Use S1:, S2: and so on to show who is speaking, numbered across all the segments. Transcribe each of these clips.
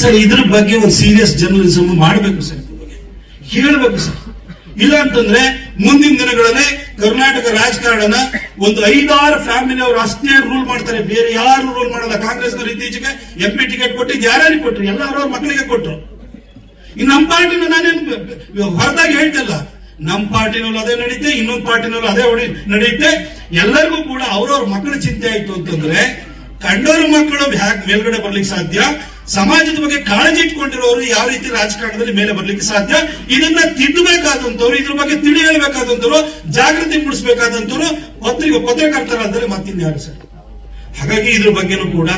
S1: Sir, ಇದ್ರ ಬಗ್ಗೆ ಒಂದು ಸೀರಿಯಸ್ ಜರ್ನಲಿಸಮ್ ಮಾಡಬೇಕು ಸರ್. ಹೇಳ್ಬೇಕು ಸರ್. ಇಲ್ಲ ಅಂತಂದ್ರೆ ಮುಂದಿನ ದಿನಗಳಲ್ಲಿ ಕರ್ನಾಟಕ ರಾಜಕಾರಣ ಒಂದು ಐದಾರು ಫ್ಯಾಮಿಲಿ ಅವರು ಅಷ್ಟೇ ರೂಲ್ ಮಾಡ್ತಾರೆ. ಬೇರೆ ಯಾರು ರೂಲ್ ಮಾಡಲ್ಲ. ಕಾಂಗ್ರೆಸ್ನವರು ಇತ್ತೀಚೆಗೆ ಎಂ ಪಿ ಟಿಕೆಟ್ ಕೊಟ್ಟಿದ್ದು ಯಾರ್ಯಾರಿಗೆ ಕೊಟ್ರು? ಎಲ್ಲ ಅವ್ರವ್ರ ಮಕ್ಕಳಿಗೆ ಕೊಟ್ರು. ಈ ನಮ್ಮ ಪಾರ್ಟಿನ ನಾನೇನು ಹೊರದಾಗಿ ಹೇಳ್ತಿಲ್ಲ. ನಮ್ಮ ಪಾರ್ಟಿನಲ್ಲೂ ಅದೇ ನಡೀತೆ, ಇನ್ನೊಂದು ಪಾರ್ಟಿನಲ್ಲೂ ಅದೇ ನಡೆಯುತ್ತೆ ಎಲ್ಲರಿಗೂ ಕೂಡ ಅವ್ರವ್ರ ಮಕ್ಕಳ ಚಿಂತೆ ಆಯ್ತು ಅಂತಂದ್ರೆ ಕಂಡೋರ ಮಕ್ಕಳು ಹ್ಯಾಕ್ ಮೇಲ್ಗಡೆ ಬರ್ಲಿಕ್ಕೆ ಸಾಧ್ಯ. ಸಮಾಜದ ಬಗ್ಗೆ ಕಾಳಜಿ ಇಟ್ಕೊಂಡಿರೋರು ಯಾವ ರೀತಿ ರಾಜಕಾರಣದಲ್ಲಿ ಮೇಲೆ ಬರ್ಲಿಕ್ಕೆ ಸಾಧ್ಯ? ಇದನ್ನ ತಿದ್ದಬೇಕಾದಂತವ್ರು ಇದ್ರ ಬಗ್ಗೆ ತಿಳಿ ಹೇಳ್ಬೇಕಾದಂತವ್ರು ಜಾಗೃತಿ ಮೂಡಿಸಬೇಕಾದಂತವ್ರು ಪತ್ರಿಕೆ ಪತ್ರಕರ್ತರಾದರೆ ಮತ್ತಿನ್ಯಾರು ಸರ್? ಹಾಗಾಗಿ ಇದ್ರ ಬಗ್ಗೆನೂ ಕೂಡ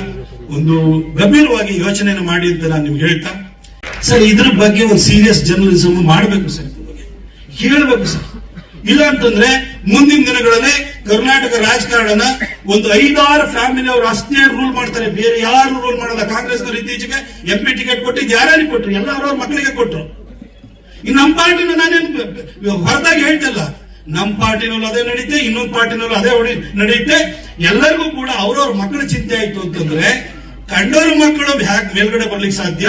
S1: ಒಂದು ಗಂಭೀರವಾಗಿ ಯೋಚನೆಯನ್ನು ಮಾಡಿ ಅಂತ ನಾನು ನಿಮ್ಗೆ ಹೇಳ್ತಾ. ಸರ್, ಇದ್ರ ಬಗ್ಗೆ ಒಂದು ಸೀರಿಯಸ್ ಜರ್ನಲಿಸಮ್ ಮಾಡಬೇಕು ಸರ್ ಹೇಳ್ಬೇಕು ಸರ್. ಇಲ್ಲ ಅಂತಂದ್ರೆ ಮುಂದಿನ ದಿನಗಳಲ್ಲಿ ಕರ್ನಾಟಕ ರಾಜಕಾರಣನ ಒಂದು ಐದಾರು ಫ್ಯಾಮಿಲಿ ಅವರು ಅಷ್ಟೇ ರೂಲ್ ಮಾಡ್ತಾರೆ. ಬೇರೆ ಯಾರು ರೂಲ್ ಮಾಡಲ್ಲ. ಕಾಂಗ್ರೆಸ್ನವರು ಇತ್ತೀಚೆಗೆ ಎಂ ಪಿ ಟಿಕೆಟ್ ಕೊಟ್ಟಿದ್ದು ಯಾರ್ಯಾರಿಗೆ ಕೊಟ್ರು? ಎಲ್ಲ ಅವ್ರವ್ರ ಮಕ್ಕಳಿಗೆ ಕೊಟ್ರು. ಇನ್ನು ನಮ್ಮ ಪಾರ್ಟಿನ ನಾನೇನು ಹೊರದಾಗಿ ಹೇಳ್ತಲ್ಲ, ನಮ್ಮ ಪಾರ್ಟಿನಲ್ಲೂ ಅದೇ ನಡೀತೆ, ಇನ್ನೊಂದು ಪಾರ್ಟಿನಲ್ಲೂ ಅದೇ ನಡೆಯುತ್ತೆ ಎಲ್ಲರಿಗೂ ಕೂಡ ಅವ್ರವ್ರ ಮಕ್ಕಳ ಚಿಂತೆ ಆಯ್ತು ಅಂತಂದ್ರೆ ಕಂಡೋರ ಮಕ್ಕಳು ಹ್ಯಾಕ್ ಮೇಲ್ಗಡೆ ಬರ್ಲಿಕ್ಕೆ ಸಾಧ್ಯ?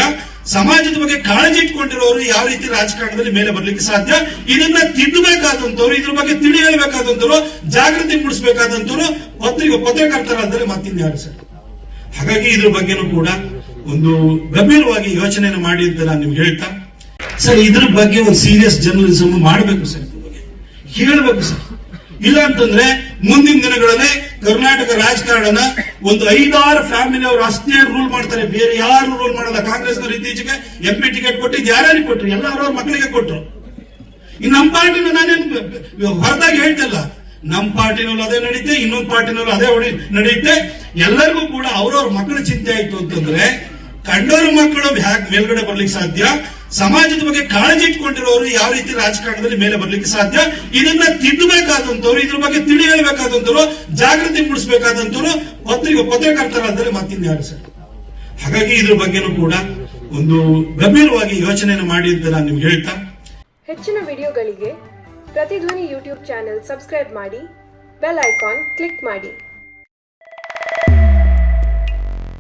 S1: ಸಮಾಜದ ಬಗ್ಗೆ ಕಾಳಜಿ ಇಟ್ಕೊಂಡಿರೋರು ಯಾವ ರೀತಿ ರಾಜಕಾರಣದಲ್ಲಿ ಮೇಲೆ ಬರ್ಲಿಕ್ಕೆ ಸಾಧ್ಯ? ಇದನ್ನ ತಿದ್ದಬೇಕಾದಂತವ್ರು ಇದ್ರ ಬಗ್ಗೆ ತಿಳಿ ಹೇಳ್ಬೇಕಾದಂತವ್ರು ಜಾಗೃತಿ ಮೂಡಿಸಬೇಕಾದಂತವ್ರು ಪತ್ರಿಕೆ ಪತ್ರಕರ್ತರಾದ್ರೆ ಮತ್ತಿನ್ಯಾರು ಸರ್? ಹಾಗಾಗಿ ಇದ್ರ ಬಗ್ಗೆನೂ ಕೂಡ ಒಂದು ಗಂಭೀರವಾಗಿ ಯೋಚನೆಯನ್ನು ಮಾಡಿ ಅಂತ ನಾನು ನಿಮ್ಗೆ ಹೇಳ್ತಾ ಸರ್, ಇದ್ರ ಬಗ್ಗೆ ಒಂದು ಸೀರಿಯಸ್ ಜರ್ನಲಿಸಮ್ ಮಾಡಬೇಕು ಸರ್ ಇದ್ರ ಬಗ್ಗೆ. ಹೇಳ್ಬೇಕು ಸರ್. ಇಲ್ಲ ಅಂತಂದ್ರೆ ಮುಂದಿನ ದಿನಗಳಲ್ಲಿ ಕರ್ನಾಟಕ ರಾಜಕಾರಣನ ಒಂದು ಐದಾರು ಫ್ಯಾಮಿಲಿ ಅವರು ಅಷ್ಟೇ ರೂಲ್ ಮಾಡ್ತಾರೆ. ಬೇರೆ ಯಾರು ರೂಲ್ ಮಾಡಲ್ಲ. ಕಾಂಗ್ರೆಸ್ನವರು ಇತ್ತೀಚೆಗೆ ಎಂ ಪಿ ಟಿಕೆಟ್ ಕೊಟ್ಟಿದ್ದು ಯಾರು ಕೊಟ್ರು. ಎಲ್ಲ ಅವ್ರವ್ರ ಮಕ್ಕಳಿಗೆ ಕೊಟ್ರು. ಈ ನಮ್ಮ ಪಾರ್ಟಿನ ನಾನೇನು ಹೊರದಾಗಿ ಹೇಳ್ತಿಲ್ಲ, ನಮ್ಮ ಪಾರ್ಟಿನಲ್ಲೂ ಅದೇ ನಡೀತೆ, ಇನ್ನೊಂದು ಪಾರ್ಟಿನಲ್ಲೂ ಅದೇ ನಡೆಯುತ್ತೆ ಎಲ್ಲರಿಗೂ ಕೂಡ ಅವ್ರವ್ರ ಮಕ್ಕಳ ಚಿಂತೆ ಆಯ್ತು ಅಂತಂದ್ರೆ ಕಂಡೋರ್ ಮಕ್ಕಳು ಮೇಲ್ಗಡೆ ಬರ್ಲಿಕ್ಕೆ ಸಾಧ್ಯ? ಸಮಾಜದ ಬಗ್ಗೆ ಕಾಳಜಿ ಇಟ್ಕೊಂಡಿರೋರು ಯಾವ ರೀತಿ ರಾಜಕಾರಣದಲ್ಲಿ ಮೇಲೆ ಬರ್ಲಿಕ್ಕೆ ಸಾಧ್ಯ? ಇದನ್ನ ತಿದ್ದಬೇಕಾದಂತವ್ರು ಇದ್ರ ಬಗ್ಗೆ ತಿಳಿ ಹೇಳ್ಬೇಕಾದಂತವ್ರು ಜಾಗೃತಿ ಮೂಡಿಸಬೇಕಾದಂತವ್ರು ಪತ್ರಿಕೆ ಪತ್ರಕರ್ತರಾದ್ರೆ ಮತ್ತಿಂದ ಯಾರು ಸರ್? ಹಾಗಾಗಿ ಇದ್ರ ಬಗ್ಗೆನೂ ಕೂಡ ಒಂದು ಗಂಭೀರವಾಗಿ ಯೋಚನೆಯನ್ನು ಮಾಡಿ ಅಂತ ನಾನು ನಿಮ್ಗೆ ಹೇಳ್ತಾ.
S2: ಹೆಚ್ಚಿನ ವಿಡಿಯೋಗಳಿಗೆ ಪ್ರತಿಧ್ವನಿ ಯೂಟ್ಯೂಬ್ ಚಾನೆಲ್ ಸಬ್ಸ್ಕ್ರೈಬ್ ಮಾಡಿ, ಬೆಲ್ ಐಕಾನ್ ಕ್ಲಿಕ್ ಮಾಡಿ.